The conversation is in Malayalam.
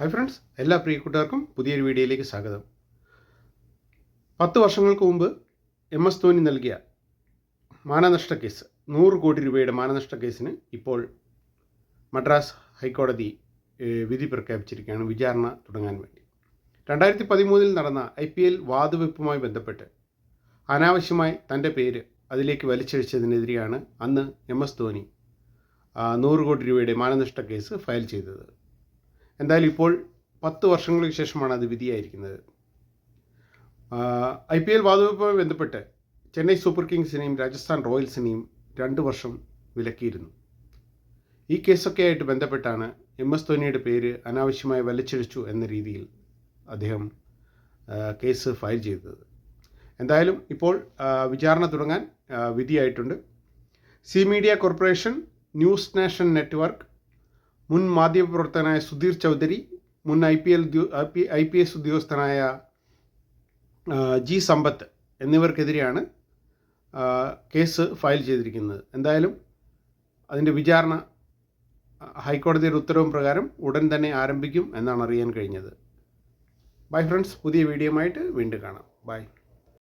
ഹായ് ഫ്രണ്ട്സ് എല്ലാ പ്രിയ കൂട്ടുകാർക്കും പുതിയൊരു വീഡിയോയിലേക്ക് സ്വാഗതം. പത്ത് വർഷങ്ങൾക്ക് മുമ്പ് എം എസ് ധോനി നൽകിയ മാനനഷ്ട കേസ് നൂറ് കോടി രൂപയുടെ മാനനഷ്ട കേസിന് ഇപ്പോൾ മദ്രാസ് ഹൈക്കോടതി വിധി പ്രഖ്യാപിച്ചിരിക്കുകയാണ് വിചാരണ തുടങ്ങാൻ വേണ്ടി. രണ്ടായിരത്തി പതിമൂന്നിൽ നടന്ന ഐ പി എൽ വാതുവെപ്പുമായി ബന്ധപ്പെട്ട് അനാവശ്യമായി തന്റെ പേര് അതിലേക്ക് വലിച്ചഴിച്ചതിനെതിരെയാണ് അന്ന് എം എസ് ധോനി നൂറ് കോടി രൂപയുടെ മാനനഷ്ട കേസ് ഫയൽ ചെയ്തത്. എന്തായാലും ഇപ്പോൾ പത്ത് വർഷങ്ങൾക്ക് ശേഷമാണ് അത് വിധിയായിരിക്കുന്നത്. ഐ പി എൽ വാതുവെപ്പുമായി ബന്ധപ്പെട്ട് ചെന്നൈ സൂപ്പർ കിങ്സിനെയും രാജസ്ഥാൻ റോയൽസിനെയും രണ്ട് വർഷം വിലക്കിയിരുന്നു. ഈ കേസൊക്കെ ആയിട്ട് ബന്ധപ്പെട്ടാണ് എം എസ് ധോനിയുടെ പേര് അനാവശ്യമായി വലിച്ചിഴച്ചു എന്ന രീതിയിൽ അദ്ദേഹം കേസ് ഫയൽ ചെയ്തത്. എന്തായാലും ഇപ്പോൾ വിചാരണ തുടങ്ങാൻ വിധിയായിട്ടുണ്ട്. C media corporation news nation network മുൻ മാധ്യമപ്രവർത്തകനായ സുധീർ ചൗധരി മുൻ I P L I P S ഉദ്യോഗസ്ഥനായ ജി സമ്പത്ത് എന്നിവർക്കെതിരെയാണ് കേസ് ഫയൽ ചെയ്തിരിക്കുന്നത്. എന്തായാലും അതിന്റെ വിചാരണ ഹൈക്കോടതിയുടെ ഉത്തരവും പ്രകാരം ഉടൻ തന്നെ ആരംഭിക്കും എന്നാണ് അറിയാൻ കഴിഞ്ഞത്. ബൈ ഫ്രണ്ട്സ് പുതിയ വീഡിയോയുമായിട്ട് വീണ്ടും കാണാം. ബൈ.